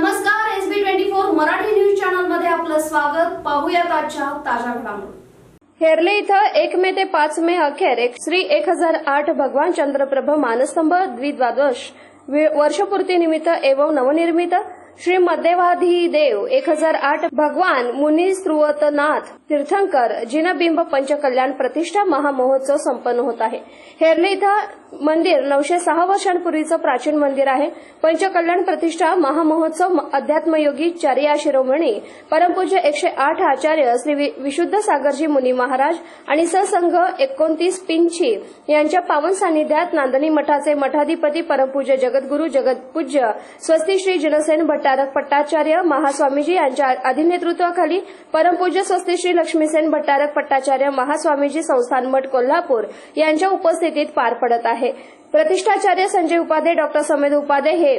नमस्कार S B twenty four Marathi news चॅनलमध्ये आपलं स्वागत. पाहूयात आजच्या ताज्या घडामोडी. हेरले इथं एक मे ते पाच मे अखेर एक श्री एक हजार आठ भगवान चंद्रप्रभ मानस्तंभ द्विद्वादश. वर्षपूर्तीनिमित्त एवं नवनिर्मित श्री मध्यवाधिदेव एक हजार आठ भगवान मुनी स्त्रुवतनाथ तीर्थंकर जिनबिंब पंचकल्याण प्रतिष्ठा महामहोत्सव संपन्न होत आहे. हेरले इथं मंदिर नऊशे सहा वर्षांपूर्वीचं प्राचीन मंदिर आहे. पंचकल्याण प्रतिष्ठा महामहोत्सव अध्यात्मयोगी चर्या शिरोमणी परमपूज्य एकशे आठ आचार्य श्री वि- विशुद्ध सागरजी मुनी महाराज आणि ससंघ एकोणतीस पिंची यांच्या पावन सानिध्यात नांदणी मठाचे मठाधिपती परमपूज्य जगद्गुरू जगदपूज्य स्वस्ती श्री जनसेन भट्टारक पट्टाचार्य महास्वामीजी यांच्या अधिनेतृत्वाखाली परमपूज्य स्वस्ती श्री लक्ष्मीसेन भट्टारक पट्टाचार्य महास्वामीजी संस्थान मठ कोल्हापूर यांच्या उपस्थितीत पार पडत आहे. प्रतिष्ठाचार्य संजय उपाध्ये डॉक्टर समेद उपाध्ये हे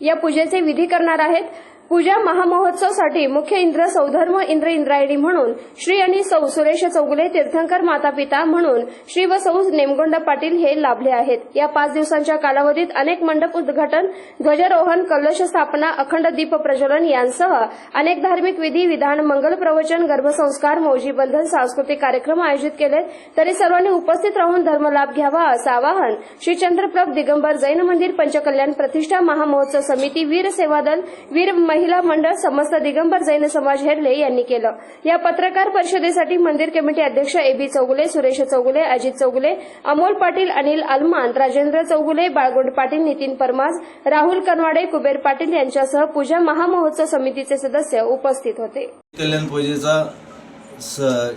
या पूजेचे विधी करणार आहेत. पूजा महामहोत्सवसाठी मुख्य इंद्र सौधर्म इंद्र इंद्रायणी म्हणून श्री आणि सौ सुरेश चौगुले तीर्थंकर माता पिता म्हणून श्री व सौ नेमगोंड पाटील हे लाभले आहेत. या पाच दिवसांच्या कालावधीत अनेक मंडप उद्घाटन ध्वजारोहण कलश स्थापना अखंड दीप प्रज्वलन यांसह अनेक धार्मिक विधी विधान मंगल प्रवचन गर्भसंस्कार मौजीबंधन सांस्कृतिक कार्यक्रम आयोजित केले. तरी सर्वांनी उपस्थित राहून धर्मलाभ घ्यावा असं आवाहन श्री चंद्रप्रभ दिगंबर जैन मंदिर पंचकल्याण प्रतिष्ठा महामहोत्सव समिती वीर सेवा दल वीर महिला मंडळ समस्त दिगंबर जैन समाज हेडले यांनी केलं. या पत्रकार परिषदेसाठी मंदिर कमिटी अध्यक्ष ए बी चौगुले सुरेश चौगुले अजित चौगुले अमोल पाटील अनिल अलमान राजेंद्र चौगुले बाळगुंड पाटील नितीन परमाज राहुल कनवाडे कुबेर पाटील यांच्यासह पूजा महामहोत्सव समितीचे सदस्य उपस्थित होते. कल्याण पूजेचा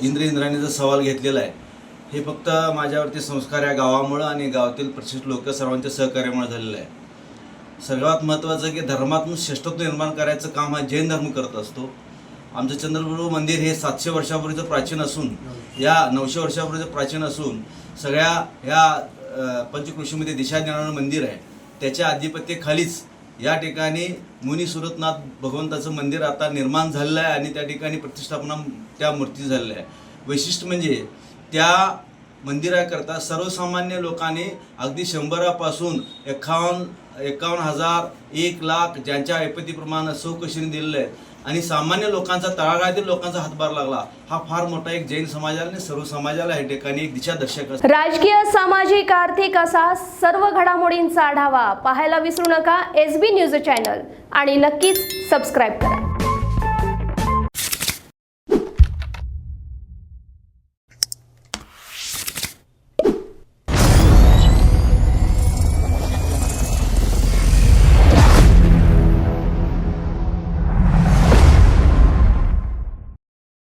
इंद्र इंद्राणीचा सवाल घेतलेला आहे. हे फक्त माझ्यावरती संस्कार या गावामुळं आणि गावातील प्रशिष्ठ लोक सर्वांच्या सहकार्यामुळे झालेलं आहे. सर्वात महत्त्वाचं की धर्मातून श्रेष्ठत्व निर्माण करायचं काम हा जैन धर्म करत असतो. आमचं चंद्रप्रभू मंदिर हे सातशे वर्षापूर्वीचं प्राचीन असून या नऊशे वर्षापूर्वीचं प्राचीन असून सगळ्या ह्या पंचकृषीमध्ये दिशा देणारं मंदिर आहे. त्याच्या आधिपत्याखालीच या ठिकाणी मुनी सुरतनाथ भगवंताचं मंदिर आता निर्माण झालेलं आहे आणि त्या ठिकाणी प्रतिष्ठापना त्या मूर्ती झालेल्या आहे. वैशिष्ट्य म्हणजे त्या मंदिराकरता सर्वसामान्य लोकांनी अगदी शंभरापासून एकावन्न एकावन्न हजार एक लाख ज्यांच्या ऐपतीप्रमाणे चौकशीने दिलेलं आहे. आणि सामान्य लोकांचा तळागाळातील लोकांचा हातभार लागला. हा फार मोठा एक जैन समाजाला आणि सर्व समाजाला या ठिकाणी एक दिशादर्शक राजकीय सामाजिक आर्थिक असा सर्व घडामोडींचा आढावा पाहायला विसरू नका. S B news channel. आणि नक्कीच सबस्क्राईब करा.